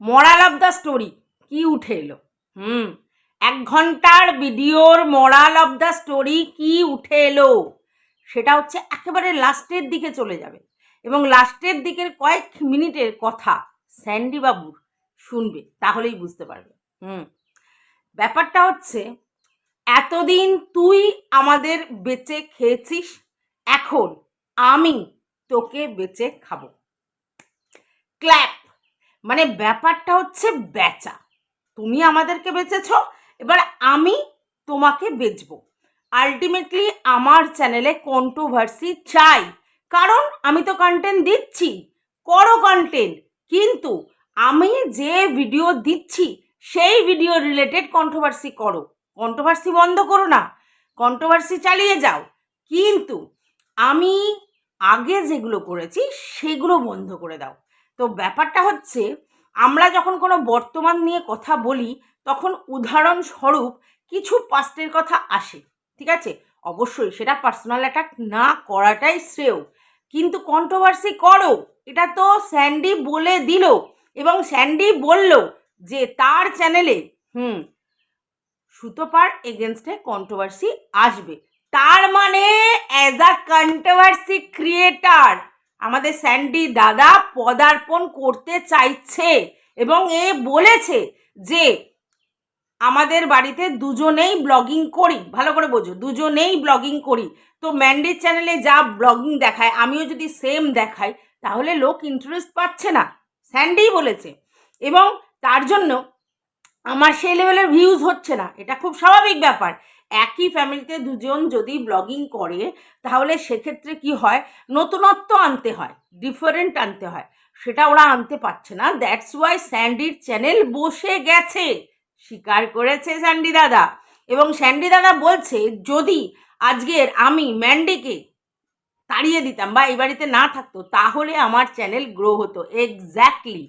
Moral of the story কি উঠে এলো? হুম, এক ঘণ্টার ভিডিওর মরাল অফ দ্য স্টোরি কি উঠে এলো? সেটা হচ্ছে একেবারে লাস্টের দিকে চলে যাবে। এবং লাস্টের দিকের কয়েক মিনিটের কথা স্যান্ডি বাবুর শুনবে, তাহলেই বুঝতে পারবে। হুম, ব্যাপারটা হচ্ছে, এতদিন তুই আমাদের বেচে খেয়েছিস, এখন আমি তোকে বেচে খাব। ক্ল্যাপ! মানে ব্যাপারটা হচ্ছে বেচা। তুমি আমাদেরকে বেচেছ, এবার আমি তোমাকে বেচবো। আলটিমেটলি আমার চ্যানেলে কন্ট্রোভার্সি চাই। কারণ আমি তো কন্টেন্ট দিচ্ছি, করো কন্টেন্ট কিন্তু আমি যে ভিডিও দিচ্ছি, সেই ভিডিও রিলেটেড কন্ট্রোভার্সি করো। কন্ট্রোভার্সি বন্ধ করো না। কন্ট্রোভার্সি চালিয়ে যাও। কিন্তু আমি আগে যেগুলো করেছি, সেগুলো বন্ধ করে দাও। তো ব্যাপারটা হচ্ছে, আমরা যখন কোনো বর্তমান নিয়ে কথা বলি, তখন উদাহরণস্বরূপ কিছু পাস্টের কথা আসে, ঠিক আছে? অবশ্যই সেটা পার্সোনাল অ্যাটাক না করাটাই শ্রেয়। কিন্তু কন্ট্রোভার্সি করো, এটা তো স্যান্ডি বলে দিল এবং স্যান্ডি বলল যে তার চ্যানেলে হুম, সুতোপার এগেনস্টে কন্ট্রোভার্সি আসবে। তার মানে অ্যাজ আ কন্ট্রোভার্সি ক্রিয়েটার আমাদের স্যান্ডি দাদা পদার্পণ করতে চাইছে এবং এ বলেছে যে আমাদের বাড়িতে দুজনেই ব্লগিং করি। ভালো করে বোঝো, দুজনেই ব্লগিং করি। তো ম্যান্ডির চ্যানেলে যা ব্লগিং দেখায়, আমিও যদি সেম দেখাই, তাহলে লোক ইন্টারেস্ট পাচ্ছে না। স্যান্ডিই বলেছে। এবং তার জন্য আমার সেই লেভেলের ভিউজ হচ্ছে না। এটা খুব স্বাভাবিক ব্যাপার। একই ফ্যামিলিতে দুজন যদি ব্লগিং করে, তাহলে সেক্ষেত্রে কি হয়? নতুনত্ব আনতে হয় ডিফারেন্ট আনতে হয়। সেটা ওরা আনতে পারছে না। দ্যাটস ওয়াই স্যান্ডির চ্যানেল বসে গেছে। স্বীকার করেছে স্যান্ডি দাদা। এবং স্যান্ডি দাদা বলছে, যদি আজকের আমি ম্যান্ডিকে তাড়িয়ে দিতাম বা এই বাড়িতে না থাকতো, তাহলে আমার চ্যানেল গ্রো হতো। এক্স্যাক্টলি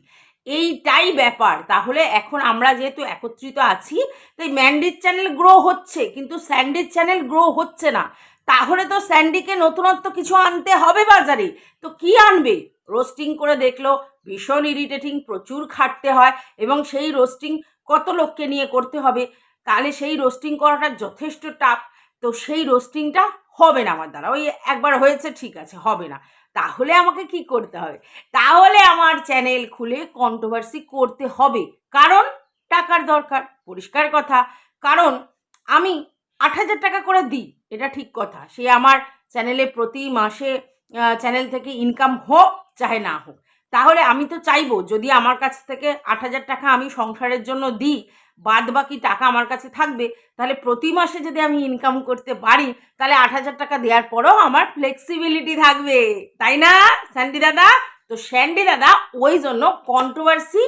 এইটাই ব্যাপার। তাহলে এখন আমরা যেহেতু একত্রিত আছি, তাই ম্যান্ডির চ্যানেল গ্রো হচ্ছে, কিন্তু স্যান্ডির চ্যানেল গ্রো হচ্ছে না। তাহলে তো স্যান্ডিকে নতুনত্ব কিছু আনতে হবে বাজারে। তো কি আনবে? রোস্টিং করে দেখল, ভীষণ ইরিটেটিং প্রচুর খাটতে হয়, এবং সেই রোস্টিং কত লোককে নিয়ে করতে হবে? তাহলে সেই রোস্টিং করাটা যথেষ্ট টাফ তো সেই রোস্টিংটা হবে না আমার দ্বারা। ওই একবার হয়েছে, ঠিক আছে, হবে না। তাহলে আমাকে কি করতে হবে? তাহলে আমার চ্যানেল খুলে কন্ট্রোভার্সি করতে হবে। কারণ টাকার দরকার, পরিষ্কার কথা। কারণ আমি আট হাজার টাকা করে দিই, এটা ঠিক কথা। সে আমার চ্যানেলে প্রতি মাসে চ্যানেল থেকে ইনকাম হোক, চাহে না হোক। তাহলে আমি তো চাইব, যদি আমার কাছ থেকে আট হাজার টাকা আমি সংসারের জন্য দিই বাদ বাকি টাকা আমার কাছে থাকবে, তাহলে প্রতি মাসে যদি আমি ইনকাম করতে পারি, তাহলে আট হাজার টাকা দেওয়ার পরেও আমার ফ্লেক্সিবিলিটি থাকবে। তাই না স্যান্ডি দাদা? তো স্যান্ডি দাদা ওই জন্য কন্ট্রোভার্সি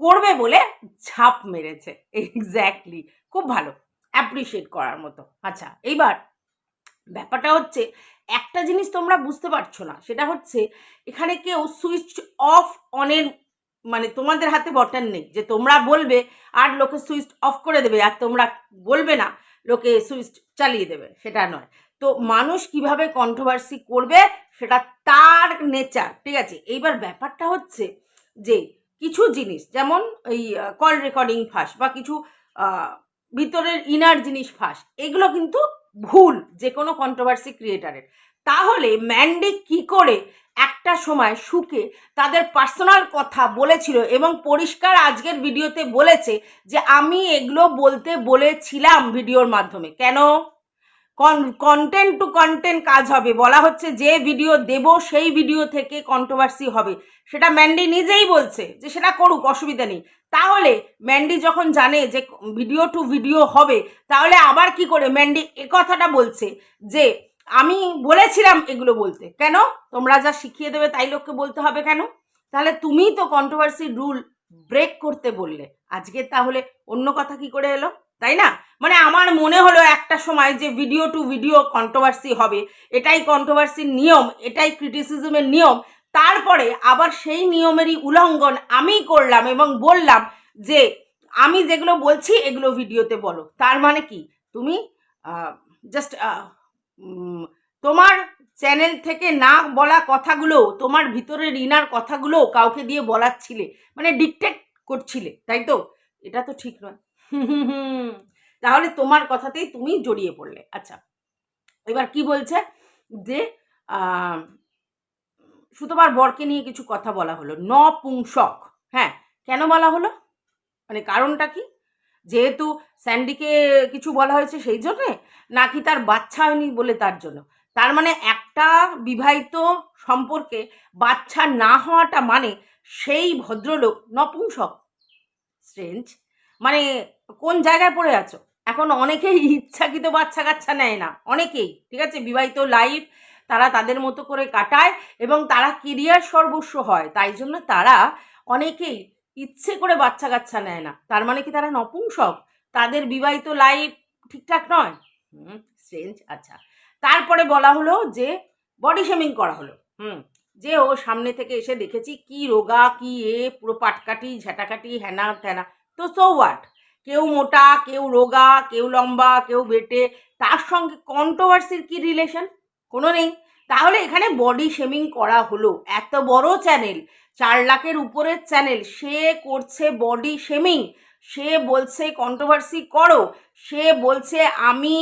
করবে বলে ঝাঁপ মেরেছে। এক্স্যাক্টলি খুব ভালো। অ্যাপ্রিসিয়েট করার মতো। আচ্ছা এইবার ব্যাপারটা হচ্ছে, একটা জিনিস তোমরা বুঝতে পারছ না, সেটা হচ্ছে, এখানে কেউ সুইচ অফ অনের মানে তোমাদের হাতে বটন নেই, যে তোমরা বলবে আর লোকে সুইচ অফ করে দেবে আর তোমরা বলবে না, লোকে সুইচ চালিয়ে দেবে, সেটা নয়। তো মানুষ কীভাবে কন্ট্রোভার্সি করবে সেটা তার নেচার, ঠিক আছে? এইবার ব্যাপারটা হচ্ছে যে কিছু জিনিস, যেমন এই কল রেকর্ডিং ফাঁস বা কিছু ভিতরের ইনার জিনিস ফাঁস, এগুলো কিন্তু ভুল যে কোনো কন্ট্রোভার্সি ক্রিয়েটারের তাহলে ম্যান্ডি কি করে একটা সময় সুকে তাদের পার্সোনাল কথা বলেছিল এবং পরিষ্কার আজকের ভিডিওতে বলেছে যে আমি এগুলো বলতে বলেছিলাম ভিডিওর মাধ্যমে। কেন? কন্টেন্ট টু কন্টেন্ট কাজ হবে। বলা হচ্ছে যে ভিডিও দেব সেই ভিডিও থেকে কন্ট্রোভার্সি হবে। সেটা ম্যান্ডি নিজেই বলছে যে সেটা করুক, অসুবিধা নেই। তাহলে ম্যান্ডি যখন জানে যে ভিডিও টু ভিডিও হবে, তাহলে আবার কি করে ম্যান্ডি এ কথাটা বলছে যে আমি বলেছিলাম এগুলো বলতে। কেন? তোমরা যা শিখিয়ে দেবে তাই লোককে বলতে হবে কেন? তাহলে তুমিই তো কন্ট্রোভার্সি রুল ব্রেক করতে বললে। আজকে তাহলে অন্য কথা কি করে এলো? তাই না? মানে আমার মনে হলো একটা সময় যে ভিডিও টু ভিডিও কন্ট্রোভার্সি হবে। এটাই কন্ট্রোভার্সির নিয়ম, এটাই ক্রিটিসিজমের নিয়ম। তারপরে আবার সেই নিয়মেরই উল্লঙ্ঘন আমি করলাম এবং বললাম যে আমি যেগুলো বলছি এগুলো ভিডিওতে বলো। তার মানে কি? তুমি জাস্ট তোমার চ্যানেল থেকে না বলা কথাগুলো, তোমার ভিতরের ইনার কথাগুলো কাউকে দিয়ে বলাচ্ছিলে মানে ডিকটেট করছিলে, তাই তো? এটা তো ঠিক নয়। তাহলে তোমার কথাতেই তুমি জড়িয়ে পড়লে। আচ্ছা এবার কি বলছে? যে সুতোবার বরকে নিয়ে কিছু কথা বলা হলো। ন নপুংসক হ্যাঁ কেন বলা হলো? মানে কারণটা কি? যেহেতু স্যান্ডিকে কিছু বলা হয়েছে সেই জন্যে, নাকি তার বাচ্চা হয়নি বলে তার জন্য। তার মানে একটা বিবাহিত সম্পর্কে বাচ্চা না হওয়াটা মানে সেই ভদ্রলোক নপুংসক। স্ট্রেঞ্জ মানে কোন জায়গায় পড়ে আছো? এখন অনেকেই ইচ্ছাকৃত বাচ্চা কাচ্চা নেয় না। অনেকেই, ঠিক আছে? বিবাহিত লাইফ তারা তাদের মতো করে কাটায় এবং তারা কেরিয়ার সর্বস্ব হয়। তাই জন্য তারা অনেকেই ইচ্ছে করে বাচ্চা কাচ্চা নেয় না। তার মানে কি তারা নপুংসক? তাদের বিবাহিত লাইফ ঠিকঠাক নয়? হুম স্ট্রেঞ্জ আচ্ছা। তারপরে বলা হলো যে বডি শেমিং করা হলো। হুম, যে ও সামনে থেকে এসে দেখেছি কি রোগা, কি এ, পুরো পাটকাটি ঝাঁটাকাটি হ্যানা ত্যানা তো সো হোয়াট কেউ মোটা, কেউ রোগা, কেউ লম্বা, কেউ বেটে, তার সঙ্গে কন্ট্রোভার্সির কি রিলেশন কোনো নেই। তাহলে এখানে বডি শেমিং করা হলো। এত বড় চ্যানেল চার লাখের উপরের চ্যানেল সে করছে বডি শেমিং সে বলছে কন্ট্রোভার্সি করো। সে বলছে আমি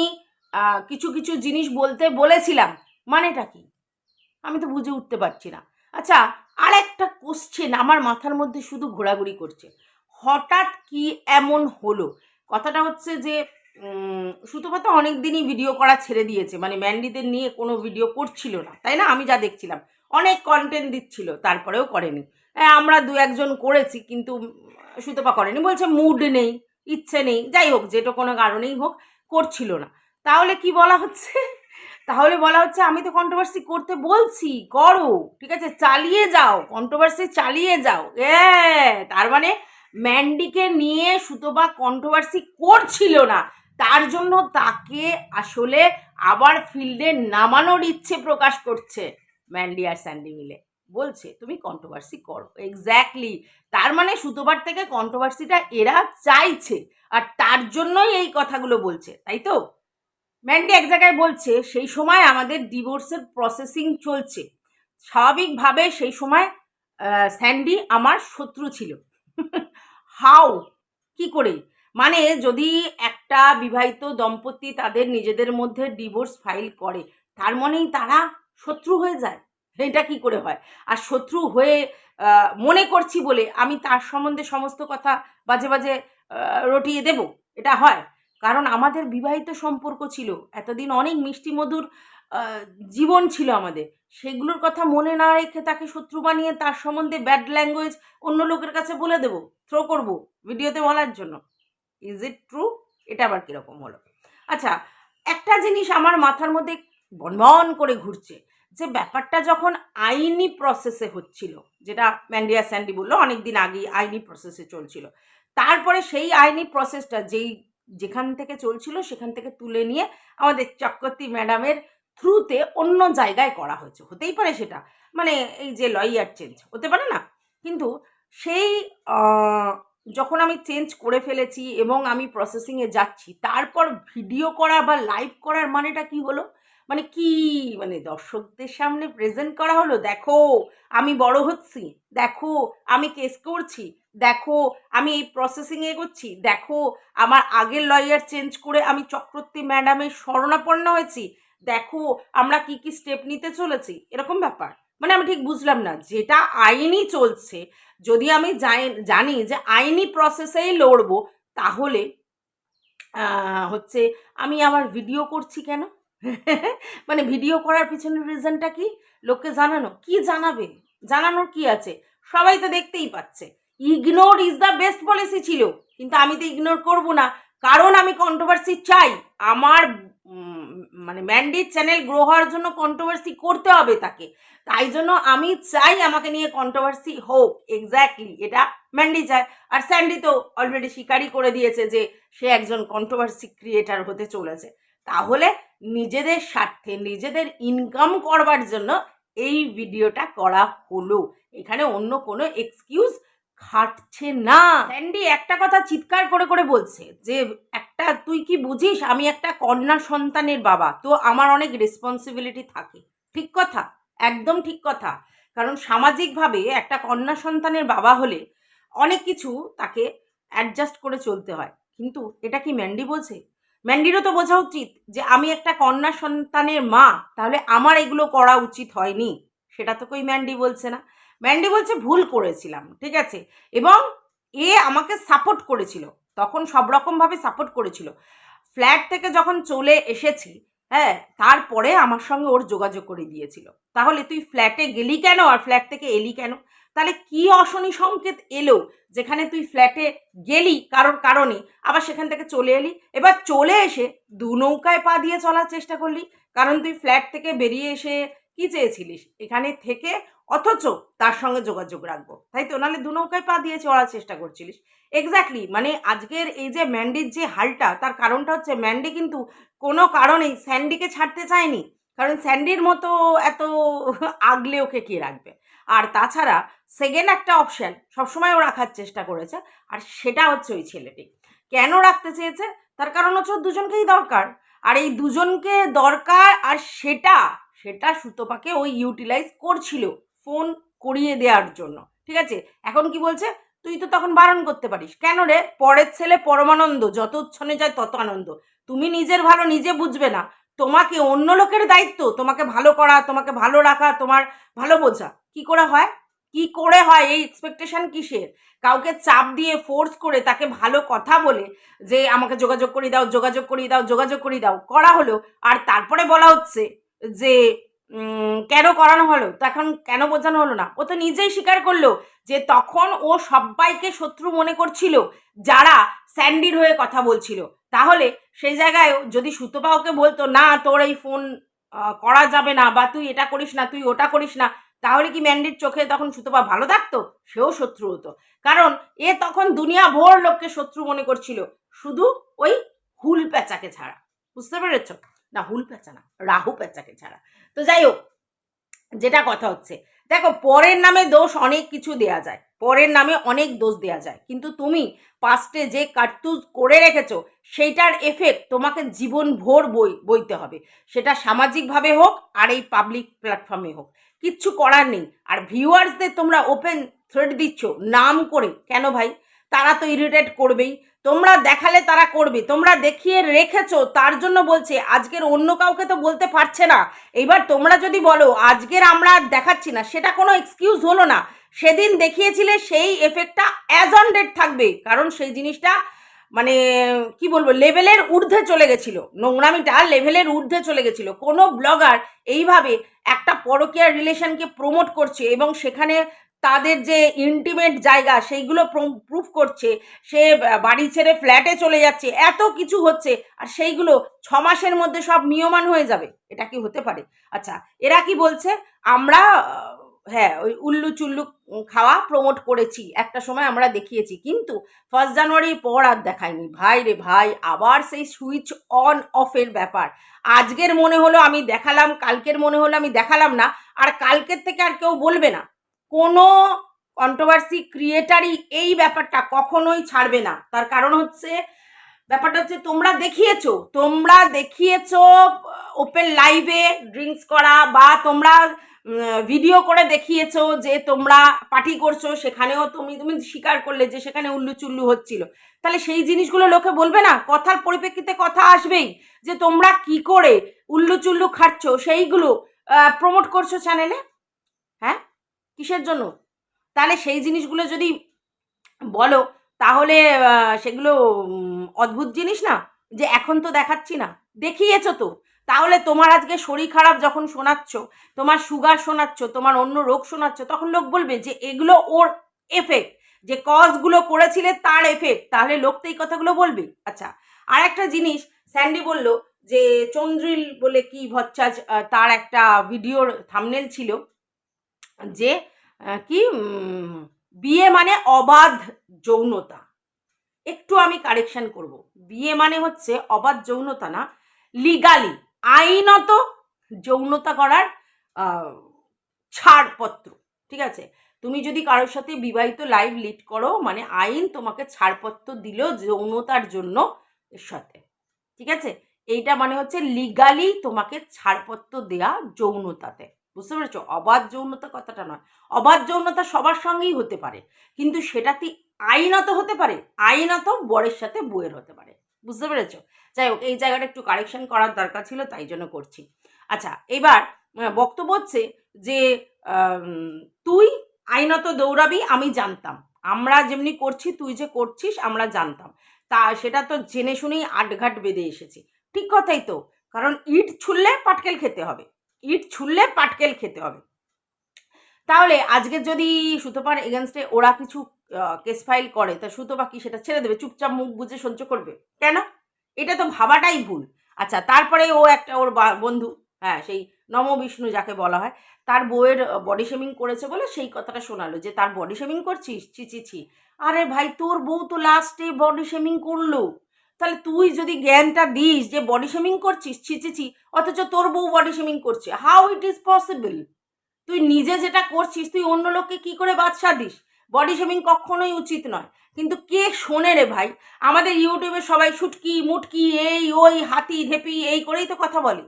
কিছু কিছু জিনিস বলতে বলেছিলাম। মানেটা কি? আমি তো বুঝে উঠতে পারছি না। আচ্ছা আর একটা কোশ্চেন আমার মাথার মধ্যে শুধু ঘোরাঘুরি করছে। হঠাৎ কি এমন হলো? কথাটা হচ্ছে যে উম, সুতপা তো অনেক দিনই ভিডিও করা ছেড়ে দিয়েছে। মানে ম্যান্ডিদের নিয়ে কোনো ভিডিও করছিল না। তাই না? আমি যা দেখছিলাম। অনেক কন্টেন্ট দিচ্ছিল, তারপরেও করেনি। হ্যাঁ আমরা দু একজন করেছি, কিন্তু সুতপা করেনি। বলছে মুড নেই, ইচ্ছে নেই, যাই হোক, যেটা কোনো কারণেই হোক, করছিল না। তাহলে কি বলা হচ্ছে? তাহলে বলা হচ্ছে, আমি তো কন্ট্রোভার্সি করতে বলছি, করো, ঠিক আছে, চালিয়ে যাও কন্ট্রোভার্সি চালিয়ে যাও। এ, তার মানে ম্যান্ডিকে নিয়ে সুতোবা কন্ট্রোভার্সি করছিল না, তার জন্য তাকে আসলে আবার ফিল্ডে নামানোর ইচ্ছে প্রকাশ করছে। ম্যান্ডি আর স্যান্ডি মিলে। বলছে, তুমি কন্ট্রোভার্সি করো। এক্স্যাক্টলি তার মানে সুতোবার থেকে কন্ট্রোভার্সিটা এরা চাইছে আর তার জন্যই এই কথাগুলো বলছে, তাই তো? ম্যান্ডি এক জায়গায় বলছে, সেই সময় আমাদের ডিভোর্সের প্রসেসিং চলছে। স্বাভাবিকভাবে সেই সময় স্যান্ডি আমার শত্রু ছিল। হাউ কি করে? মানে যদি একটা বিবাহিত দম্পতি তাদের নিজেদের মধ্যে ডিভোর্স ফাইল করে, তার মনেই তারা শত্রু হয়ে যায়। এটা কি করে হয়? আর শত্রু হয়ে মনে করছি বলে আমি তার সম্বন্ধে সমস্ত কথা বাজে বাজে রটিয়ে দেব। এটা হয়। কারণ আমাদের বিবাহিত সম্পর্ক ছিল, এতদিন অনেক মিষ্টি মধুর জীবন ছিল আমাদের। সেগুলোর কথা মনে না রেখে তাকে শত্রু বানিয়ে তার সম্বন্ধে ব্যাড ল্যাঙ্গুয়েজ অন্য লোকের কাছে বলে দেবো থ্রো করব ভিডিওতে বলার জন্য। ইজ ইট ট্রু এটা আবার কীরকম হলো? আচ্ছা একটা জিনিস আমার মাথার মধ্যে বনবন করে ঘুরছে। যে ব্যাপারটা যখন আইনি প্রসেসে হচ্ছিল, যেটা ম্যান্ডিয়া স্যান্ডি বলল অনেক দিন আগেই আইনি প্রসেসে চলছিল। তারপরে সেই আইনি প্রসেসটা যেই, যেখান থেকে চলছিল, সেখান থেকে তুলে নিয়ে আমাদের চক্রবর্তী ম্যাডামের থ্রুতে অন্য জায়গায় করা হয়েছে। হতেই পারে সেটা। মানে এই যে লয়ার চেঞ্জ হতে পারে না? কিন্তু সেই যখন আমি চেঞ্জ করে ফেলেছি এবং আমি প্রসেসিংয়ে যাচ্ছি, তারপর ভিডিও করা বা লাইভ করার মানেটা কি হলো? মানে কি? মানে দর্শকদের সামনে প্রেজেন্ট করা হলো, দেখো, আমি বড় হচ্ছি, দেখো, আমি কেস করছি, দেখো, আমি এই প্রসেসিংয়ে করছি দেখো, আমার আগের লয়ার চেঞ্জ করে আমি চক্রবর্তী ম্যাডামের শরণাপন্ন হয়েছি, দেখো, আমরা কি কি স্টেপ নিতে চলেছি। এরকম ব্যাপার। মানে আমি ঠিক বুঝলাম না, যেটা আইনি চলছে, যদি আমি জানি- জানি যে আইনি প্রসেসেই লড়বো, তাহলে হচ্ছে আমি আমার ভিডিও করছি কেন? মানে ভিডিও করার পিছনের রিজনটা কি? লোককে জানানো। কি জানাবে? জানানোর কি আছে? সবাই তো দেখতেই পাচ্ছে। Ignore is the best policy ছিল। কিন্তু আমি তো ইগনোর করব না। কারণ আমি কন্ট্রোভার্সি চাই। আমার মানে ম্যান্ডেট চ্যানেল গ্রো হওয়ার জন্য কন্ট্রোভার্সি করতে হবে তাকে। তাই জন্য আমি চাই আমাকে নিয়ে কন্ট্রোভার্সি হোক। এক্স্যাক্টলি এটা ম্যান্ডি চায়। আর স্যান্ডি তো অলরেডি স্বীকারই করে দিয়েছে যে সে একজন কন্ট্রোভার্সি ক্রিয়েটার হতে চলেছে। তাহলে নিজেদের স্বার্থে, নিজেদের ইনকাম করবার জন্য এই ভিডিওটা করা হলো। এখানে অন্য কোনো এক্সকিউজ খাটছে না। স্যান্ডি একটা কথা চিৎকার করে করে বলছে যে, একটা তুই কি বুঝিস? আমি একটা কন্যা সন্তানের বাবা। তো আমার অনেক রেসপন্সিবিলিটি থাকে। ঠিক কথা, একদম ঠিক কথা। কারণ সামাজিকভাবে একটা কন্যা সন্তানের বাবা হলে অনেক কিছু তাকে অ্যাডজাস্ট করে চলতে হয়। কিন্তু এটা কি ম্যান্ডি বোঝে ম্যান্ডিরও তো বোঝা উচিত যে আমি একটা কন্যা সন্তানের মা, তাহলে আমার এগুলো করা উচিত হয়নি। সেটা তো কই ম্যান্ডি বলছে না। ম্যান্ডি বলছে, ভুল করেছিলাম। ঠিক আছে? এবং এ আমাকে সাপোর্ট করেছিল। তখন সব রকমভাবে সাপোর্ট করেছিল। ফ্ল্যাট থেকে যখন চলে এসেছি হ্যাঁ তারপরে আমার সঙ্গে ওর যোগাযোগ করে দিয়েছিল। তাহলে তুই ফ্ল্যাটে গেলি কেন? আর ফ্ল্যাট থেকে এলি কেন? তাহলে কি অশনি সংকেত এলো? যেখানে তুই ফ্ল্যাটে গেলি কারোর কারণে, আবার সেখান থেকে চলে এলি। এবার চলে এসে দু নৌকায় পা দিয়ে চলার চেষ্টা করলি। কারণ তুই ফ্ল্যাট থেকে বেরিয়ে এসে কি চেয়েছিলিস? এখানে থেকে অথচ তার সঙ্গে যোগাযোগ রাখব। তাই তো? নাহলে দু নৌকায় পা দিয়ে চলার চেষ্টা করছিলিস। এক্স্যাক্টলি মানে আজকের এই যে ম্যান্ডির যে হালটা, তার কারণটা হচ্ছে ম্যান্ডি কিন্তু কোনো কারণেই স্যান্ডিকে ছাড়তে চায়নি। কারণ স্যান্ডির মতো এত আগলে ওকে কে রাখবে? আর তাছাড়া সেকেন্ড একটা অপশান সবসময় ও রাখার চেষ্টা করেছে, আর সেটা হচ্ছে ওই ছেলেটি। কেন রাখতে চেয়েছে? তার কারণ হচ্ছে দুজনকেই দরকার। আর এই দুজনকে দরকার, আর সেটা সেটা সুতোপাকে ওই ইউটিলাইজ করছিল ফোন করিয়ে দেওয়ার জন্য। ঠিক আছে? এখন কি বলছে? তুই তো তখন বারণ করতে পারিস। কেন রে? পরের ছেলে পরমানন্দ, যত উচ্ছনে যায় তত আনন্দ। তুমি নিজের ভালো নিজে বুঝবে না। তোমাকে অন্য লোকের দায়িত্ব, তোমাকে ভালো করা, তোমাকে ভালো রাখা, তোমার ভালো বোঝা। কি করে হয়? কি করে হয়? এই এক্সপেকটেশন কিসের? কাউকে চাপ দিয়ে ফোর্স করে তাকে ভালো কথা বলে যে, আমাকে যোগাযোগ করিয়ে দাও, যোগাযোগ করিয়ে দাও, যোগাযোগ করিয়ে দাও। করা হলো, আর তারপরে বলা হচ্ছে যে কেন করানো হলো? তখন কেন বোঝানো হলো না? ও তো নিজেই স্বীকার করল যে, তখন ও সবাইকে শত্রু মনে করছিল, যারা স্যান্ডির হয়ে কথা বলছিল। তাহলে সেই জায়গায় যদি সুতপা ওকে বলতো, না, তোর এই ফোন করা যাবে না বা তুই এটা করিস না, তুই ওটা করিস না, তাহলে কি ম্যান্ডির চোখে তখন সুতপা ভালো থাকতো? সেও শত্রু হতো। কারণ এ তখন দুনিয়া ভোর লোককে শত্রু মনে করছিল, শুধু ওই হুল প্যাঁচাকে ছাড়া। বুঝতে পেরেছ? না, হুল প্যাঁচা না, রাহু প্যাঁচাকে ছাড়া। তো যাই হোক, যেটা কথা হচ্ছে, দেখো পরের নামে দোষ অনেক কিছু দেয়া যায়, পরের নামে অনেক দোষ দেয়া যায়, কিন্তু তুমি পাস্টে যে কার্তুজ করে রেখেছো সেইটার এফেক্ট তোমাকে জীবন ভোর বই, বইতে হবে। সেটা সামাজিকভাবে হোক আর এই পাবলিক প্ল্যাটফর্মে হোক। কিচ্ছু করার নেই। আর ভিউয়ার্সদের তোমরা ওপেন থ্রেড দিচ্ছ, নাম করে, কেন ভাই? তারা তো ইরিটেট করবেই। তোমরা দেখালে তারা করবে। তোমরা দেখিয়ে রেখেছো, তার জন্য বলছে, আজকের অন্য কাউকে তো বলতে পারছে না। এইবার তোমরা যদি বলো, আজকের আমরা দেখাচ্ছি না, সেটা কোনো এক্সকিউজ হলো না। সেদিন দেখিয়েছিলে সেই এফেক্টটা অ্যাজ অন ডেট থাকবে। কারণ সেই জিনিসটা মানে কি বলব লেভেলের ঊর্ধ্বে চলে গেছিল। নোংরামিটা লেভেলের ঊর্ধ্বে চলে গেছিল। কোনো ব্লগার এইভাবে একটা পরকীয়ার রিলেশনকে প্রমোট করছে এবং সেখানে তাদের যে ইন্টিমেট জায়গা, সেইগুলো প্রুফ করছে, সে বাড়ি ছেড়ে ফ্ল্যাটে চলে যাচ্ছে, এত কিছু হচ্ছে, আর সেইগুলো ছ মাসের মধ্যে সব নিয়মান হয়ে যাবে। এটা কি হতে পারে? আচ্ছা এরা কি বলছে? আমরা হ্যাঁ ওই উল্লু চুল্লু খাওয়া প্রমোট করেছি। একটা সময় আমরা দেখিয়েছি। কিন্তু ফার্স্ট জানুয়ারির পর আর দেখায়নি ভাই রে ভাই, আবার সেই সুইচ অন অফের ব্যাপার। আজকের মনে হলো আমি দেখালাম, কালকের মনে হলো আমি দেখালাম না। আর কালকের থেকে আর কেউ বলবে না। কোনো কন্ট্রোভার্সি ক্রিয়েটারই এই ব্যাপারটা কখনোই ছাড়বে না। তার কারণ হচ্ছে, ব্যাপারটা হচ্ছে তোমরা দেখিয়েছো। তোমরা দেখিয়েছো ওপেন লাইভে ড্রিঙ্কস করা বা তোমরা ভিডিও করে দেখিয়েছো যে তোমরা পার্টি করছ, সেখানেও তুমি তুমি স্বীকার করলে যে সেখানে উল্লু চুল্লু হচ্ছিল। তাহলে সেই জিনিসগুলো লোকে বলবে না? কথার পরিপ্রেক্ষিতে কথা আসবেই যে তোমরা কি করে উল্লু চুল্লু খাচ্ছ সেইগুলো প্রমোট করছ চ্যানেলে হ্যাঁ? কিসের জন্য? তাহলে সেই জিনিসগুলো যদি বলো, তাহলে সেগুলো অদ্ভুত জিনিস না? যে এখন তো দেখাচ্ছি না। দেখিয়েছো তো। তাহলে তোমার আজকে শরীর খারাপ যখন শোনাচ্ছ, তোমার সুগার শোনাচ্ছ, তোমার অন্য রোগ শোনাচ্ছ, তখন লোক বলবে যে এগুলো ওর এফেক্ট যে কজগুলো করেছিলে তার এফেক্ট তাহলে লোক তো এই কথাগুলো বলবে। আচ্ছা আর একটা জিনিস, স্যান্ডি বলল যে চন্দ্রিল বলে কি ভচ্চাজ তার একটা ভিডিওর থামনেল ছিল যে কি বিয়ে মানে অবাধ যৌনতা। একটু আমি কারেকশন করব। বিয়ে মানে হচ্ছে অবাধ যৌনতা না লিগালি আইনত যৌনতা করার ছাড়পত্র, ঠিক আছে? তুমি যদি কারোর সাথে বিবাহিত লাইভ লিড করো মানে আইন তোমাকে ছাড়পত্র দিল যৌনতার জন্য এর সাথে, ঠিক আছে? এইটা মানে হচ্ছে লিগালি তোমাকে ছাড়পত্র দেয়া যৌনতাতে, বুঝতে পেরেছ? অবাধ যৌনতা কথাটা নয়। অবাধ যৌনতা সবার সঙ্গেই হতে পারে, কিন্তু সেটাতে আইনত হতে পারে, আইনত বরের সাথে বউয়ের হতে পারে, বুঝতে পেরেছ? যাই হোক, এই জায়গাটা একটু কারেকশন করার দরকার ছিল, তাই জন্য করছি। আচ্ছা এবার বক্তব্য হচ্ছে যে তুই আইনত দৌড়াবি, আমি জানতাম। আমরা যেমনি করছি, তুই যে করছিস, আমরা জানতাম। তা সেটা তো জেনে শুনেই আটঘাট বেঁধে এসেছি। ঠিক কথাই তো, কারণ ইট ছুললে পাটকেল খেতে হবে। ইট ছুললে পাটকেল খেতে হবে। তাহলে আজকে যদি সুতোপার এগেনস্টে ওরা কিছু কেস ফাইল করে, তা সুতোপা কি সেটা ছেড়ে দেবে? চুপচাপ মুখ বুঝে সহ্য করবে? কেন? এটা তো ভাবাটাই ভুল। আচ্ছা তারপরে ও একটা, ওর বন্ধু হ্যাঁ সেই নম বিষ্ণু যাকে বলা হয়, তার বউয়ের বডি শেমিং করেছে বলে সেই কথাটা শোনালো যে, তার বডি শেমিং করছিস? ছি ছি ছি। আরে ভাই, তোর বউ তো লাস্টে বডি শেমিং করল। তাহলে তুই যদি জ্ঞানটা দিস যে বডি শেমিং করছিস? ছি ছি ছি। অথচ তোর বউ বডি শেমিং করছে। হাউ ইট ইজ পসিবল তুই নিজে যেটা করছিস, তুই অন্য লোককে কি করে বাদশা দিস? বডি শেমিং কখনোই উচিত নয়। কিন্তু কে শোনে রে ভাই? আমাদের ইউটিউবে সবাই শুটকি মুটকি, এই, ওই, হাতি ঢেপি এই করেই তো কথা বলে।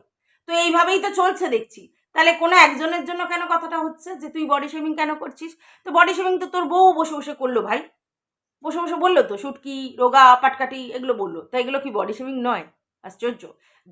তো এইভাবেই তো চলছে দেখছি। তাহলে কোনো একজনের জন্য কেন কথাটা হচ্ছে যে তুই বডি শেমিং কেন করছিস? তো বডি শেমিং তো তোর বউ বসে বসে করল ভাই। বসে বসে বলল তো শুটকি রোগা পাটকাটি এগুলো বলল। তা এগুলো কি বডি শেমিং নয়? আশ্চর্য।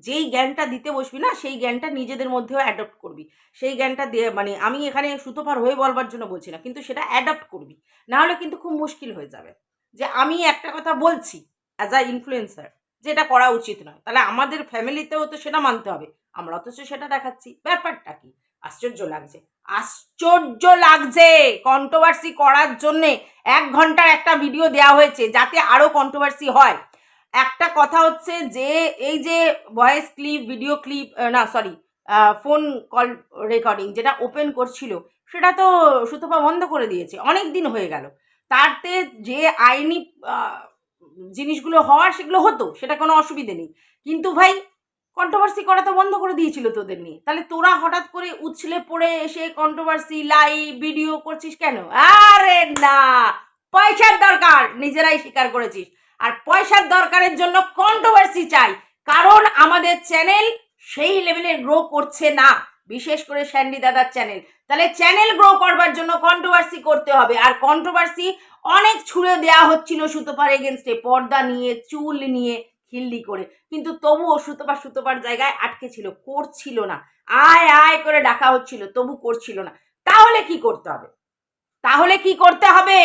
যেই জ্ঞানটা দিতে বসবি না, সেই জ্ঞানটা নিজেদের মধ্যেও অ্যাডপ্ট করবি। সেই জ্ঞানটা দিয়ে মানে আমি এখানে সুতোপার হয়ে বলবার জন্য বলছি না, কিন্তু সেটা অ্যাডপ্ট করবি। না হলে কিন্তু খুব মুশকিল হয়ে যাবে। যে আমি একটা কথা বলছি অ্যাজ আ ইনফ্লুয়েন্সার যে এটা করা উচিত নয়। তাহলে আমাদের ফ্যামিলিতেও তো সেটা মানতে হবে। আমরা অথচ সেটা দেখাচ্ছি। ব্যাপারটা কি? আশ্চর্য লাগছে। আশ্চর্য লাগছে কন্ট্রোভার্সি করার জন্যে এক ঘণ্টার একটা ভিডিও দেওয়া হয়েছে যাতে আরও কন্ট্রোভার্সি হয়। একটা কথা হচ্ছে যে এই যে ভয়েস ক্লিপ ভিডিও ক্লিপ না সরি ফোন কল রেকর্ডিং যেটা ওপেন করছিল, সেটা তো সুতপা বন্ধ করে দিয়েছে। অনেক দিন হয়ে গেল। তাতে যে আইনি জিনিসগুলো হওয়ার সেগুলো হতো, সেটা কোনো অসুবিধে নেই। কিন্তু ভাই কন্ট্রোভার্সি করা তো বন্ধ করে দিয়েছিল তোদের নিয়ে। তাহলে তোরা হঠাৎ করে উছলে পড়ে এসে কন্ট্রোভার্সি লাইভ ভিডিও করছিস কেন? আরে না! পয়সার দরকার! নিজেরাই স্বীকার করেছিস। আর পয়সার দরকারের জন্য কন্ট্রোভার্সি চাই। কারণ আমাদের চ্যানেল সেই লেভেলে গ্রো করছে না। বিশেষ করে স্যান্ডি দাদার চ্যানেল তাহলে চ্যানেল গ্রো করবার জন্য কন্ট্রোভার্সি করতে হবে। আর কন্ট্রোভার্সি অনেক ছুড়ে দেওয়া হচ্ছিল সুতোপার এগেনস্টে পর্দা নিয়ে, চুল নিয়ে, খিল্লি করে। কিন্তু তবুও সুতোপা সুতোপার জায়গায় আটকে ছিল, করছিল না। আয় আয় করে ডাকা হচ্ছিল, তবু করছিল না। তাহলে কি করতে হবে? তাহলে কি করতে হবে?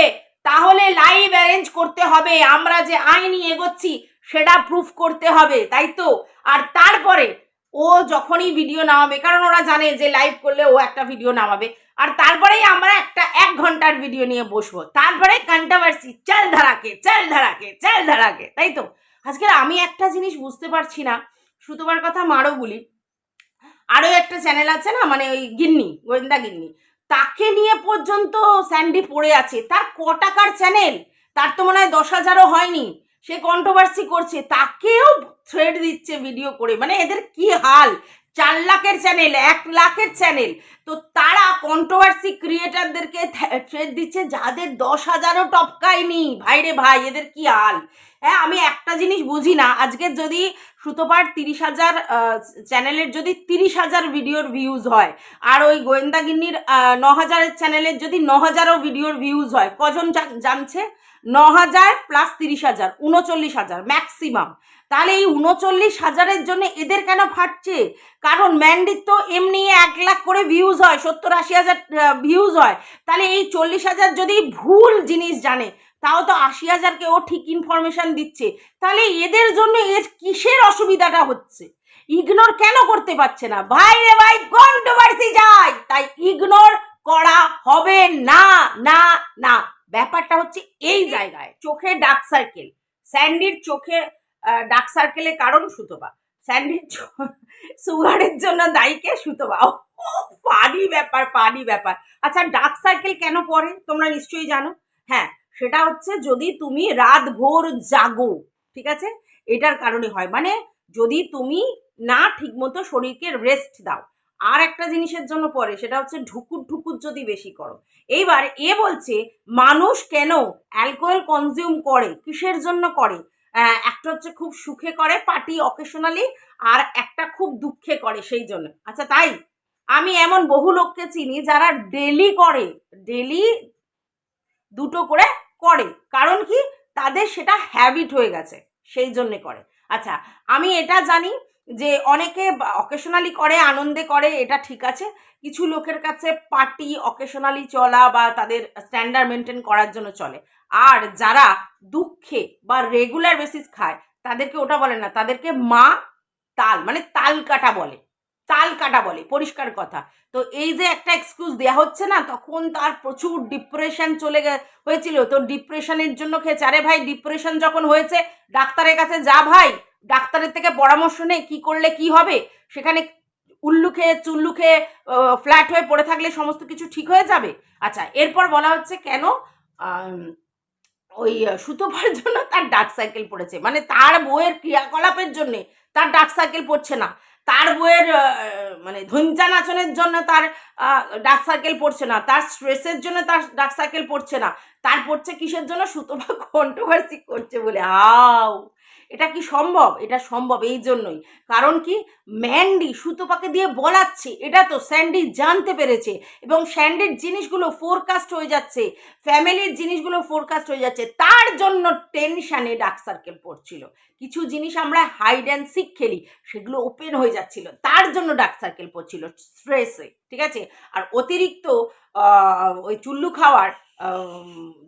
তাহলে লাইভ অ্যারেঞ্জ করতে হবে। আমরা যে আইনি এগোচ্ছি, সেটা প্রুফ করতে হবে, তাই তো? আর তারপরে ও যখনই ভিডিও নামাবে, কারণ ওরা জানে যে লাইভ করলে ও একটা ভিডিও নামাবে। আর তারপরেই আমরা একটা এক ঘণ্টার ভিডিও নিয়ে বসবো। তারপরে কন্ট্রোভার্সি চাল ধারাকে চাল ধারাকে চাল ধারাকে, তাই তো? আজকে আমি একটা জিনিস বুঝতে পারছি না সুতোবার কথা মারো বলি। আরও একটা চ্যানেল আছে না মানে ওই গিন্নি, গোয়েন্দা গিন্নি। তাকে নিয়ে পর্যন্ত স্যান্ডি পড়ে আছে। তার ক টাকার চ্যানেল তার তো মনে হয় দশ হাজারও হয়নি। সে কন্ট্রোভার্সি করছে, তাকেও থ্রেড দিচ্ছে ভিডিও করে। মানে এদের কি হাল? চার লাখের চ্যানেল এক লাখের চ্যানেল তো তারা কন্ট্রোভার্সি ক্রিয়েটারদেরকে থ্রেড দিচ্ছে, যাদের দশ হাজারও টপকায়নি। ভাইরে ভাই, এদের কি হাল? হ্যাঁ আমি একটা জিনিস বুঝি না, আজকে যদি সুতোপার তিরিশ হাজার চ্যানেলের যদি তিরিশ হাজার ভিডিওর ভিউজ হয়, আর ওই গোয়েন্দাগিন্নির ন হাজারের চ্যানেলের যদি ন হাজারও ভিডিওর ভিউজ হয়, কজন জানছে? ন হাজার প্লাস তিরিশ হাজার উনচল্লিশ হাজার ম্যাক্সিমাম তাহলে এই উনচল্লিশ হাজারের জন্য এদের কেন ফাটছে? কারণ ম্যান্ডির তো এমনি এক লাখ করে ভিউজ হয়, সত্তর আশি হাজার ভিউজ হয়। তাহলে এই চল্লিশ হাজার যদি ভুল জিনিস জানে, তাও তো আশি হাজারকে ও ঠিক ইনফরমেশন দিচ্ছে। তাহলে এদের জন্য এর কিসের অসুবিধাটা হচ্ছে? ইগনোর কেন করতে পারছে না? ভাই রে ভাই কন্ট্রোভার্সি যায়। তাই ইগনোর করা হবে না না না। ব্যাপারটা হচ্ছে এই জায়গায় চোখে ডার্ক সার্কেল। স্যান্ডির চোখে ডার্ক সার্কেলের কারণ সুতোবা। স্যান্ডির সুগারের জন্য দায়ীকে সুতোবা। ও পানি ব্যাপার পানি ব্যাপার। আচ্ছা ডার্ক সার্কেল কেন পড়ে? তোমরা নিশ্চয়ই জানো। হ্যাঁ সেটা হচ্ছে যদি তুমি রাত ভোর জাগো ঠিক আছে? এটার কারণে হয়। মানে যদি তুমি না ঠিকমতো শরীরকে রেস্ট দাও আর একটা জিনিসের জন্য পরে, সেটা হচ্ছে ঢুকুর ঢুকুর যদি বেশি করো। এইবার এ বলছে, মানুষ কেন অ্যালকোহল কনজিউম করে? কিসের জন্য করে? একটা হচ্ছে খুব সুখে করে পার্টি অকেশনালি আর একটা খুব দুঃখে করে সেই জন্য। আচ্ছা তাই? আমি এমন বহু লোককে চিনি যারা ডেলি করে ডেলি দুটো করে করে। কারণ কি? তাদের সেটা হ্যাবিট হয়ে গেছে, সেই জন্যে করে। আচ্ছা আমি এটা জানি যে অনেকে অকেশনালি করে, আনন্দে করে, এটা ঠিক আছে। কিছু লোকের কাছে পার্টি অকেশনালি চলা বা তাদের স্ট্যান্ডার্ড মেনটেন করার জন্য চলে। আর যারা দুঃখে বা রেগুলার বেসিস খায়, তাদেরকে ওটা বলে না। তাদেরকে মা তাল মানে তাল কাটা বলে। তাল কাটা বলে, পরিষ্কার কথা। তো এই যে একটা এক্সকিউজ দেওয়া হচ্ছে না, তখন তার প্রচুর ডিপ্রেশন চলে হয়েছিল। তো ডিপ্রেশনের জন্য খেয়েছে। আরে ভাই ডিপ্রেশন যখন হয়েছে, ডাক্তারের কাছে যা ভাই ডাক্তারের থেকে পরামর্শ নেই কী করলে কি হবে? সেখানে উল্লু খেয়ে চুল্লু খেয়ে ফ্ল্যাট হয়ে পড়ে থাকলে সমস্ত কিছু ঠিক হয়ে যাবে? আচ্ছা এরপর বলা হচ্ছে কেন? ওই সুতোপার জন্য তার ডার্ক সাইকেল পড়েছে। মানে তার বইয়ের ক্রিয়াকলাপের জন্যে তার ডার্ক সাইকেল পড়ছে না। তার বইয়ের মানে ধৈঞ্চা নাচনের জন্য তার ডার্ক সাইকেল পড়ছে না। তার স্ট্রেসের জন্য তার ডার্ক সাইকেল পড়ছে না। তার পড়ছে কিসের জন্য? সুতোপা কন্ট্রোভার্সি করছে বলে। হাও! এটা কি সম্ভব? এটা সম্ভব এই জন্যই। কারণ কি? ম্যান্ডি সুতোপাকে দিয়ে বলাচ্ছে। এটা তো স্যান্ডি জানতে পেরেছে। এবং স্যান্ডির জিনিসগুলো ফোরকাস্ট হয়ে যাচ্ছে। ফ্যামিলির জিনিসগুলো ফোরকাস্ট হয়ে যাচ্ছে। তার জন্য টেনশানে ডাক সার্কেল পড়ছিল। কিছু জিনিস আমরা হাইড অ্যান্ড সিক খেলি। সেগুলো ওপেন হয়ে যাচ্ছিল। তার জন্য ডাক সার্কেল পড়ছিল। স্ট্রেসে ঠিক আছে? আর অতিরিক্ত ওই চুল্লু খাওয়ার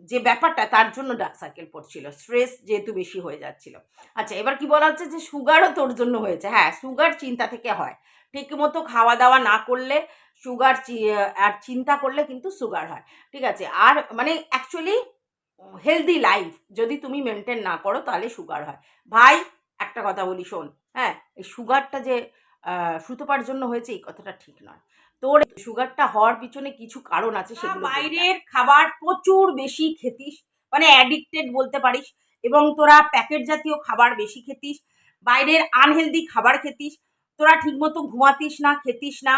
যে ব্যাপারটা তার জন্য ডার্ক সার্কেল পড়ছিল। স্ট্রেস যেহেতু বেশি হয়ে যাচ্ছিল। আচ্ছা এবার কি বলা হচ্ছে যে সুগারও তোর জন্য হয়েছে? হ্যাঁ সুগার চিন্তা থেকে হয়। ঠিক মতো খাওয়া দাওয়া না করলে সুগার আর চিন্তা করলে কিন্তু সুগার হয়। ঠিক আছে, আর মানে অ্যাকচুয়ালি হেলদি লাইফ যদি তুমি মেনটেন না করো তাহলে সুগার হয়। ভাই, একটা কথা বলি শোন। হ্যাঁ এই সুগারটা যে সুতোপার জন্য হয়েছে এই কথাটা ঠিক নয়। তোর সুগারটা হওয়ার পিছনে কিছু কারণ আছে সেগুলো বাইরের খাবার প্রচুর বেশি খেতিস মানে অ্যাডিক্টেড বলতে পারিস এবং তোরা প্যাকেট জাতীয় খাবার বেশি খেতিস বাইরের আনহেলদি খাবার খেতিস তোরা ঠিকমতো ঘুমাতিস না খেতিস না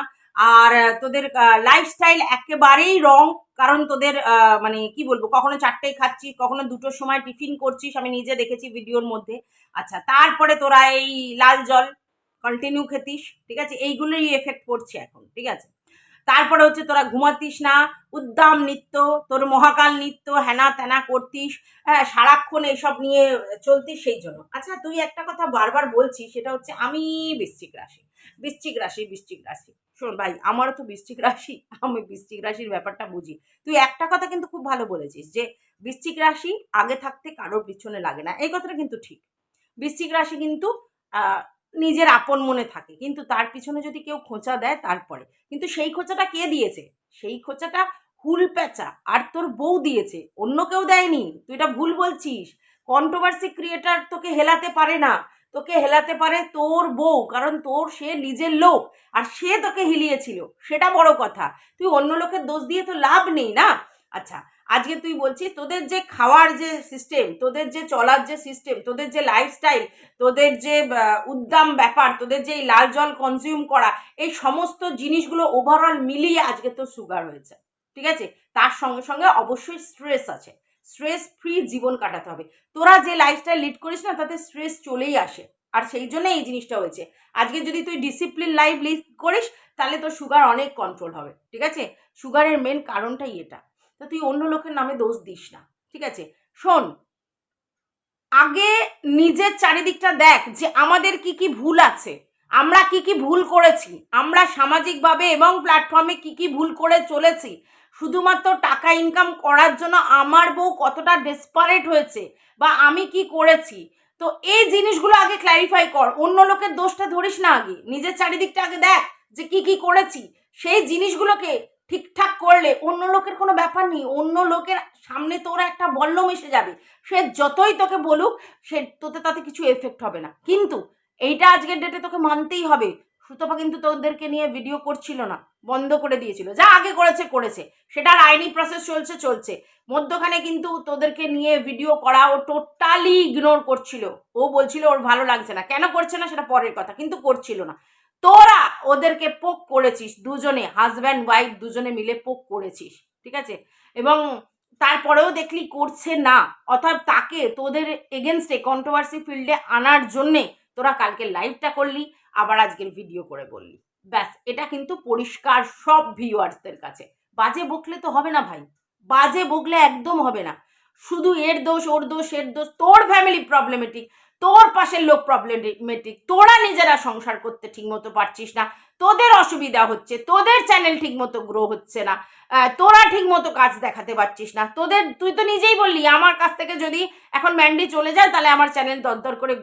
আর তোদের লাইফস্টাইল একেবারেই রং কারণ তোদের মানে কি বলব কখনো চারটেই খাচ্ছিস কখনো দুটোর সময় টিফিন করছিস আমি নিজে দেখেছি ভিডিওর মধ্যে। আচ্ছা তারপরে তোরা এই লাল জল কন্টিনিউ খেতিস, ঠিক আছে? এইগুলোরই এফেক্ট পড়ছে এখন, ঠিক আছে? তারপরে হচ্ছে তোরা ঘুমাতিস না, উদ্দাম নৃত্য, তোর মহাকাল নৃত্য, হেনা তেনা করতিস হ্যাঁ সারাক্ষণ এইসব নিয়ে চলতিস সেই জন্য। আচ্ছা তুই একটা কথা বারবার বলছিস, সেটা হচ্ছে আমি বৃশ্চিক রাশি বৃশ্চিক রাশি বৃশ্চিক রাশি। শোন ভাই, আমারও তো বৃশ্চিক রাশি, আমি বৃশ্চিক রাশির ব্যাপারটা বুঝি। তুই একটা কথা কিন্তু খুব ভালো বলেছিস যে, বৃশ্চিক রাশি আগে থাকতে কারোর পিছনে লাগে না, এই কথাটা কিন্তু ঠিক। বৃশ্চিক রাশি কিন্তু নিজের আপন মনে থাকে। কিন্তু তার পিছনে যদি কেউ খোঁচা দেয়, তারপরে। কিন্তু সেই খোঁচাটা কে দিয়েছে? সেই খোঁচাটা হুল প্যাঁচা। আর তোর বউ দিয়েছে। অন্য কেউ দেয়নি। তুই এটা ভুল বলছিস। কন্ট্রোভার্সি ক্রিয়েটার তোকে হেলাতে পারে না। তোকে হেলাতে পারে তোর বউ। কারণ তোর সে নিজের লোক। আর সে তোকে হিলিয়েছিল। সেটা বড় কথা। তুই অন্য লোকের দোষ দিয়ে তো লাভ নেই না? আচ্ছা আজকে তুই বলছিস তোদের যে খাওয়ার যে সিস্টেম তোদের যে চলার যে সিস্টেম তোদের যে লাইফস্টাইল তোদের যে উদ্দাম ব্যাপার, তোদের যে এই লাল জল কনজিউম করা, এই সমস্ত জিনিসগুলো ওভারঅল মিলিয়ে আজকে তোর সুগার হয়েছে। ঠিক আছে? তার সঙ্গে সঙ্গে অবশ্যই স্ট্রেস আছে। স্ট্রেস ফ্রি জীবন কাটাতে হবে। তোরা যে লাইফস্টাইল লিড করিস না, তাতে স্ট্রেস চলেই আসে। আর সেই জন্য এই জিনিসটা হয়েছে। আজকে যদি তুই ডিসিপ্লিন লাইফ লিড করিস, তাহলে তোর সুগার অনেক কন্ট্রোল হবে। ঠিক আছে? সুগারের মেন কারণটাই এটা। তো তুই অন্য লোকের নামে দোষ দিস না, ঠিক আছে? শোন, আগে নিজের চারিদিকটা দেখ যে আমাদের কি কি ভুল আছে, আমরা কি কি ভুল করেছি, আমরা সামাজিকভাবে এবং প্ল্যাটফর্মে কি কি ভুল করে চলেছি, শুধুমাত্র টাকা ইনকাম করার জন্য আমার বউ কতটা ডেসপারেট হয়েছে বা আমি কি করেছি, তো এই জিনিসগুলো আগে ক্ল্যারিফাই কর, অন্য লোকের দোষটা ধরিস না আগে, নিজের চারিদিকটা আগে দেখ যে কি কি করেছি, সেই জিনিসগুলোকে ঠিকঠাক করলে অন্য লোকের কোনো ব্যাপার নেই, অন্য লোকের সামনে তোরা একটা বল্লম এসে যাবে। সে যতই তোকে বলুক, সে তোতে তাতে কিছু এফেক্ট হবে না। কিন্তু এইটা আজকের ডেটে তোকে মানতেই হবে। সুতপা কিন্তু তোদেরকে নিয়ে ভিডিও করছিল না, বন্ধ করে দিয়েছিল। যা আগে করেছে করেছে। সেটার আইনি প্রসেস চলছে চলছে। মধ্যখানে কিন্তু তোদেরকে নিয়ে ভিডিও করা ও টোটালি ইগনোর করছিল। ও বলছিল, ওর ভালো লাগছে না। কেন করছে না সেটা পরের কথা, কিন্তু করছিল না। তোরা ওদেরকে পোক করেছিস, দুজনে হাজব্যান্ড ওয়াইফ দুজনে মিলে পোক করেছিস, ঠিক আছে? এবং তারপরেও দেখলি করছে না, অর্থাৎ তাকে তোদের এগেনস্টে কন্ট্রোভার্সি ফিল্ডে আনার জন্যে তোরা কালকে লাইভটা করলি, আবার আজকের ভিডিও করে বললি। ব্যাস, এটা কিন্তু পরিষ্কার সব ভিউয়ার্সদের কাছে। বাজে বকলে তো হবে না ভাই, বাজে বকলে একদম হবে না। শুধু এর দোষ, ওর দোষ, এর দোষ, তোর ফ্যামিলি প্রবলেমেটিক তোর পাশের লোক প্রবলেমেটিক তোরা নিজেরা সংসার করতে ঠিকমতো পারছিস না। তোদের অসুবিধা হচ্ছে। তোদের চ্যানেল ঠিকমতো গ্রো হচ্ছে না। তোরা ঠিকমতো কাজ দেখাতে পারছিস না। তোদের, তুই তো নিজেই বললি, আমার কাছ থেকে যদি এখন ম্যান্ডি চলে যায়, তাহলে আমার চ্যানেল দরদর করে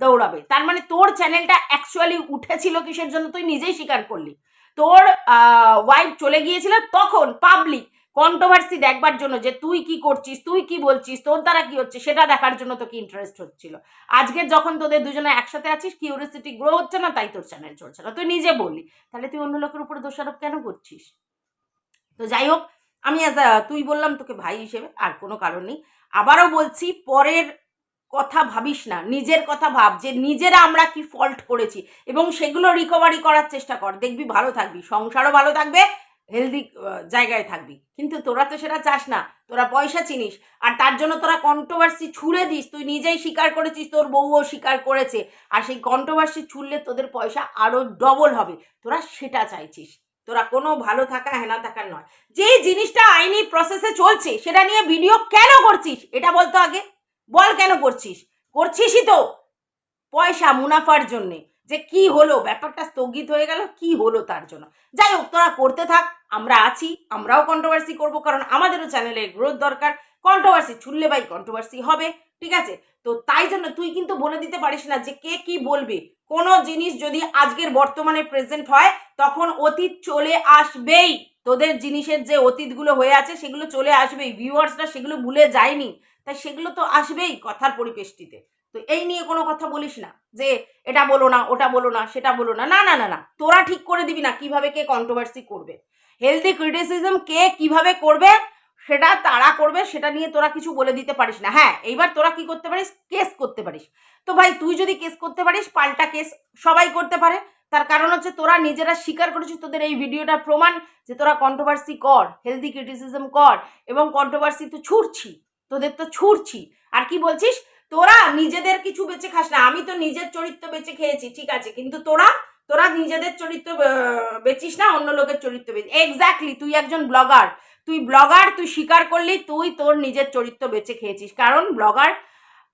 দৌড়াবে। তার মানে তোর চ্যানেলটা অ্যাকচুয়ালি উঠেছিল কিসের জন্য তুই নিজেই স্বীকার করলি। তোর ওয়াইফ চলে গিয়েছিল তখন পাবলিক কন্ট্রোভার্সি দেখবার জন্য যে তুই কি করছিস, তুই কি বলছিস, তোর দ্বারা কি হচ্ছে, সেটা দেখার জন্য তোকে ইন্টারেস্ট হচ্ছিল। আজকে যখন তোদের দুজনে একসাথে আছিস কিউরিয়াসিটি গ্রো হচ্ছে না, তাই তোর চ্যানেল চলছে না। তুই নিজে বললি তাহলে তুই অন্য লোকের উপরে দোষারোপ কেন করছিস? তো যাই হোক, আমি অ্যাজ তুই বললাম তোকে ভাই হিসেবে, আর কোনো কারণ নেই। আবারও বলছি, পরের কথা ভাবিস না, নিজের কথা ভাব যে নিজেরা আমরা কি ফল্ট করেছি, এবং সেগুলো রিকভারি করার চেষ্টা কর। দেখবি ভালো থাকবি, সংসারও ভালো থাকবে হেলদি জায়গায় থাকবি। কিন্তু তোরা তো সেটা চাস না, তোরা পয়সা চিনিস, আর তার জন্য তোরা কন্ট্রোভার্সি ছুড়ে দিস, তুই নিজেই স্বীকার করেছিস, তোর বউও স্বীকার করেছে, আর সেই কন্ট্রোভার্সি ছুড়লে তোদের পয়সা আরও ডবল হবে। তোরা সেটা চাইছিস। তোরা কোনো ভালো থাকা, হেনা থাকার নয়। যে জিনিসটা আইনি প্রসেসে চলছে, সেটা নিয়ে ভিডিও কেন করছিস? এটা বলতো আগে। বল কেন করছিস? করছিসই তো পয়সা মুনাফার জন্যে। যে কি হলো? ব্যাপারটা স্থগিত হয়ে গেল, কি হলো তার জন্য? যাই হোক, তোরা করতে থাক, আমরা আছি, আমরাও কন্ট্রোভার্সি করব, কারণ আমাদেরও চ্যানেলের গ্রোথ দরকার। কন্ট্রোভার্সি ছুড়লে বাই কন্ট্রোভার্সি হবে, ঠিক আছে? তো তাই জন্য তুই কিন্তু বলে দিতে পারিস না যে কে কি বলবে। কোনো জিনিস যদি আজকের বর্তমানে প্রেজেন্ট হয়, তখন অতীত চলে আসবেই। তোদের জিনিসের যে অতীতগুলো হয়ে আছে, সেগুলো চলে আসবেই। ভিউয়ার্সরা সেগুলো ভুলে যায়নি। তাই সেগুলো তো আসবেই কথার পরিবেষ্টিতে তো এই নিয়ে কোনো কথা বলিস না যে এটা বলো না, ওটা বলো না, সেটা বলো না না না না না। তোরা ঠিক করে দিবি না কীভাবে কে কন্ট্রোভার্সি করবে। হেলদি ক্রিটিসিজম কে কীভাবে করবে, সেটা তারা করবে, সেটা নিয়ে তোরা কিছু বলে দিতে পারিস না। হ্যাঁ এইবার তোরা কি করতে পারিস? কেস করতে পারিস। তো ভাই, তুই যদি কেস করতে পারিস, পাল্টা কেস সবাই করতে পারে। তার কারণ হচ্ছে তোরা নিজেরা স্বীকার করেছিস তোদের এই ভিডিওটার প্রমাণ যে তোরা কন্ট্রোভার্সি কর হেলদি ক্রিটিসিজম কর, এবং কন্ট্রোভার্সি তো ছুটছি তোদের তো ছুটছি আর কি বলছিস? তোরা নিজেদের কিছু বেঁচে খাস না। আমি তো নিজের চরিত্র বেঁচে খেয়েছি, ঠিক আছে। কিন্তু তোরা তোরা নিজেদের চরিত্র বেচিস না, অন্য লোকের চরিত্র বেচি এক্স্যাক্টলি তুই একজন ব্লগার। তুই ব্লগার, তুই স্বীকার করলি, তুই তোর নিজের চরিত্র বেঁচে খেয়েছিস। কারণ ব্লগার,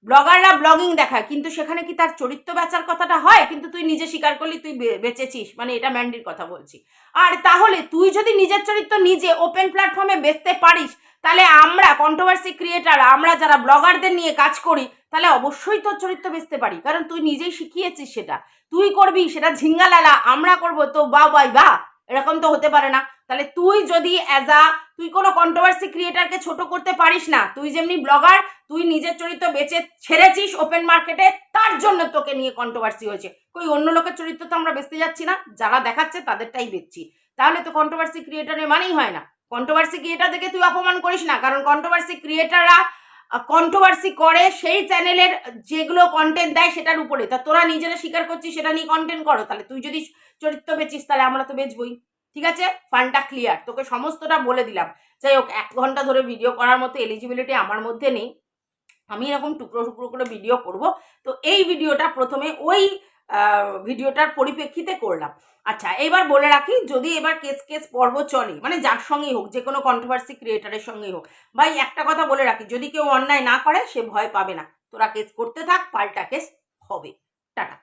ব্লগাররা ব্লগিং দেখায়। কিন্তু সেখানে কি তার চরিত্র বেচার কথাটা হয়? কিন্তু তুই নিজে স্বীকার করলি, তুই বেচেছিস। মানে এটা ম্যান্ডির কথা বলছি। আর তাহলে তুই যদি নিজের চরিত্র নিজে ওপেন প্ল্যাটফর্মে বেচতে পারিস তাহলে আমরা কন্ট্রোভার্সি ক্রিয়েটার আমরা যারা ব্লগারদের নিয়ে কাজ করি, তাহলে অবশ্যই তোর চরিত্র বেচতে পারি। কারণ তুই নিজেই শিখিয়েছিস সেটা। তুই করবি সেটা ঝিঙ্গালালা, আমরা করব তো বা বাই বা। এরকম তো হতে পারে না। তাহলে তুই যদি অ্যাজ আ তুই কোনো কন্ট্রোভার্সি ক্রিয়েটারকে ছোট করতে পারিস না, তুই যেমনি ব্লগার তুই নিজের চরিত্র বেচে ছেড়েছিস ওপেন মার্কেটে তার জন্য তোকে নিয়ে কন্ট্রোভার্সি হয়েছে। কই, অন্য লোকের চরিত্র তো আমরা বেচতে যাচ্ছি না, যারা দেখাচ্ছে তাদেরটাই বেচছি। তাহলে তো কন্ট্রোভার্সি ক্রিয়েটারের মানেই হয় না। কন্ট্রোভার্সি ক্রিয়েটার দেখে তুই অপমান করিস না, কারণ কন্ট্রোভার্সি ক্রিয়েটাররা কন্ট্রোভার্সি করে সেই চ্যানেলের যেগুলো কন্টেন্ট দেয় সেটার উপরে। তা তোরা নিজেরা স্বীকার করছিস, সেটা নিয়ে কন্টেন্ট করো। তাহলে তুই যদি চরিত্র বেচিস, তাহলে আমরা তো বেচবই। ঠিক আছে? ফান্ডটা ক্লিয়ার তোকে সমস্তটা বলে দিলাম। যাই হোক, এক ঘণ্টা ধরে ভিডিও করার মতো এলিজিবিলিটি আমার মধ্যে নেই। আমি এরকম টুকরো টুকরো করে ভিডিও করব। তো এই ভিডিওটা প্রথমে ওই ভিডিওটার পরিপ্রেক্ষিতে করলাম। আচ্ছা এবার বলে রাখি, যদি এবার কেস কেস পর্ব চলে মানে যার সঙ্গেই হোক যে কোনো কন্ট্রোভার্সি ক্রিয়েটারের সঙ্গেই হোক ভাই একটা কথা বলে রাখি, যদি কেউ অন্যায় না করে, সে ভয় পাবে না। তোরা কেস করতে থাক, পাল্টা কেস হবে। টাটা।